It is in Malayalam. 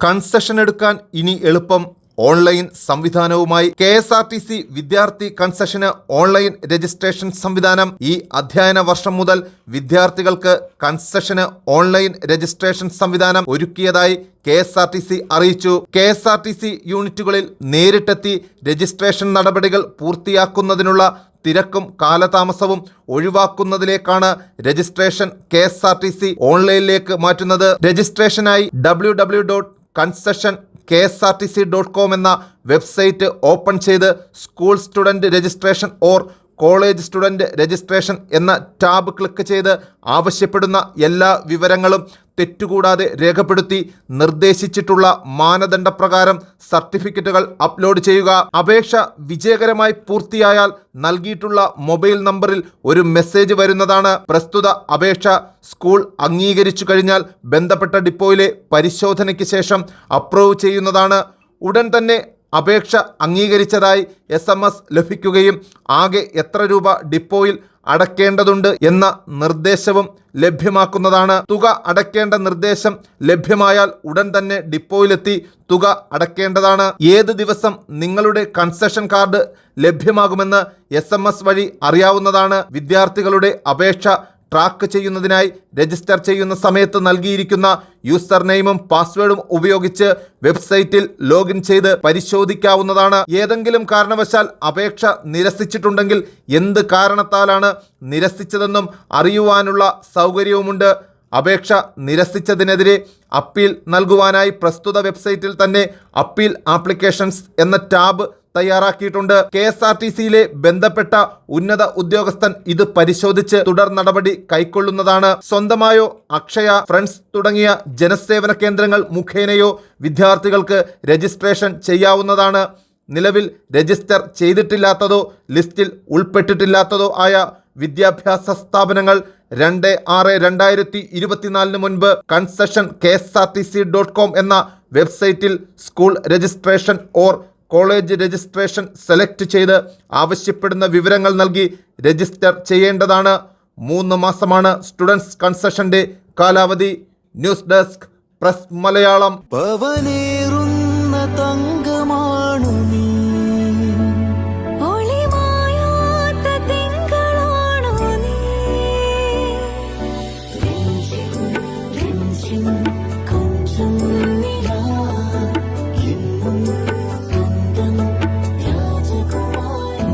കൺസെഷൻ എടുക്കാൻ ഇനി എളുപ്പം online സംവിധാനവുമായി K S R T C വിദ്യാർത്ഥി കൺസെഷന് ഓൺലൈൻ രജിസ്ട്രേഷൻ സംവിധാനം ഈ അധ്യയന വർഷം മുതൽ വിദ്യാർത്ഥികൾക്ക് കൺസെഷന് ഓൺലൈൻ രജിസ്ട്രേഷൻ സംവിധാനം ഒരുക്കിയതായി K S R T C അറിയിച്ചു. K S R T C യൂണിറ്റുകളിൽ നേരിട്ടെത്തി രജിസ്ട്രേഷൻ നടപടികൾ പൂർത്തിയാക്കുന്നതിനുള്ള തിരക്കും കാലതാമസവും ഒഴിവാക്കുന്നതിലേക്കാണ് registration K S R T C ഓൺലൈനിലേക്ക് മാറ്റുന്നത്. രജിസ്ട്രേഷനായി W W dot concession K S R T C dot com എന്ന വെബ്സൈറ്റ് ഓപ്പൺ ചെയ്ത് school student registration or college student registration എന്ന ടാബ് ക്ലിക്ക് ചെയ്ത് ആവശ്യപ്പെടുന്ന എല്ലാ വിവരങ്ങളും തെറ്റുകൂടാതെ രേഖപ്പെടുത്തി നിർദ്ദേശിച്ചിട്ടുള്ള മാനദണ്ഡപ്രകാരം സർട്ടിഫിക്കറ്റുകൾ അപ്ലോഡ് ചെയ്യുക. അപേക്ഷ വിജയകരമായി പൂർത്തിയായാൽ നൽകിയിട്ടുള്ള മൊബൈൽ നമ്പറിൽ ഒരു മെസ്സേജ് വരുന്നതാണ്. പ്രസ്തുത അപേക്ഷ സ്കൂൾ അംഗീകരിച്ചു കഴിഞ്ഞാൽ ബന്ധപ്പെട്ട ഡിപ്പോയിലെ പരിശോധനയ്ക്ക് ശേഷം അപ്രൂവ് ചെയ്യുന്നതാണ്. ഉടൻ തന്നെ അപേക്ഷ അംഗീകരിച്ചതായി എസ് ലഭിക്കുകയും ആകെ എത്ര രൂപ ഡിപ്പോയിൽ അടയ്ക്കേണ്ടതുണ്ട് എന്ന നിർദ്ദേശവും ലഭ്യമാക്കുന്നതാണ്. തുക അടക്കേണ്ട നിർദ്ദേശം ലഭ്യമായാൽ ഉടൻ തന്നെ ഡിപ്പോയിലെത്തി തുക അടക്കേണ്ടതാണ്. ഏത് ദിവസം നിങ്ങളുടെ കൺസെഷൻ കാർഡ് ലഭ്യമാകുമെന്ന് എസ് വഴി അറിയാവുന്നതാണ്. വിദ്യാർത്ഥികളുടെ അപേക്ഷ ട്രാക്ക് ചെയ്യുന്നതിനായി രജിസ്റ്റർ ചെയ്യുന്ന സമയത്ത് നൽകിയിരിക്കുന്ന യൂസർ നെയിമും പാസ്വേഡും ഉപയോഗിച്ച് വെബ്സൈറ്റിൽ ലോഗിൻ ചെയ്ത് പരിശോധിക്കാവുന്നതാണ്. ഏതെങ്കിലും കാരണവശാൽ അപേക്ഷ നിരസിച്ചിട്ടുണ്ടെങ്കിൽ എന്ത് കാരണത്താലാണ് നിരസിച്ചതെന്നും അറിയുവാനുള്ള സൗകര്യവുമുണ്ട്. അപേക്ഷ നിരസിച്ചതിനെതിരെ അപ്പീൽ നൽകുവാനായി പ്രസ്തുത വെബ്സൈറ്റിൽ തന്നെ അപ്പീൽ ആപ്ലിക്കേഷൻസ് എന്ന ടാബ് തയ്യാറാക്കിയിട്ടുണ്ട്. കെ എസ് ആർ ടി സിയിലെ ബന്ധപ്പെട്ട ഉന്നത ഉദ്യോഗസ്ഥൻ ഇത് പരിശോധിച്ച് തുടർ നടപടി കൈക്കൊള്ളുന്നതാണ്. സ്വന്തമായോ അക്ഷയ ഫ്രണ്ട്സ് തുടങ്ങിയ ജനസേവന കേന്ദ്രങ്ങൾ മുഖേനയോ വിദ്യാർത്ഥികൾക്ക് രജിസ്ട്രേഷൻ ചെയ്യാവുന്നതാണ്. നിലവിൽ രജിസ്റ്റർ ചെയ്തിട്ടില്ലാത്തതോ ലിസ്റ്റിൽ ഉൾപ്പെട്ടിട്ടില്ലാത്തതോ ആയ വിദ്യാഭ്യാസ സ്ഥാപനങ്ങൾ രണ്ട് ആറ് രണ്ടായിരത്തി ഇരുപത്തിനാലിന് മുൻപ് concession K S R T C dot com എന്ന വെബ്സൈറ്റിൽ school registration or college registration select ചെയ്ത് ആവശ്യപ്പെടുന്ന വിവരങ്ങൾ നൽകി രജിസ്റ്റർ ചെയ്യേണ്ടതാണ്. മൂന്ന് മാസമാണ് സ്റ്റുഡൻസ് കൺസെഷന്റെ കാലാവധി. News desk press Malayalam.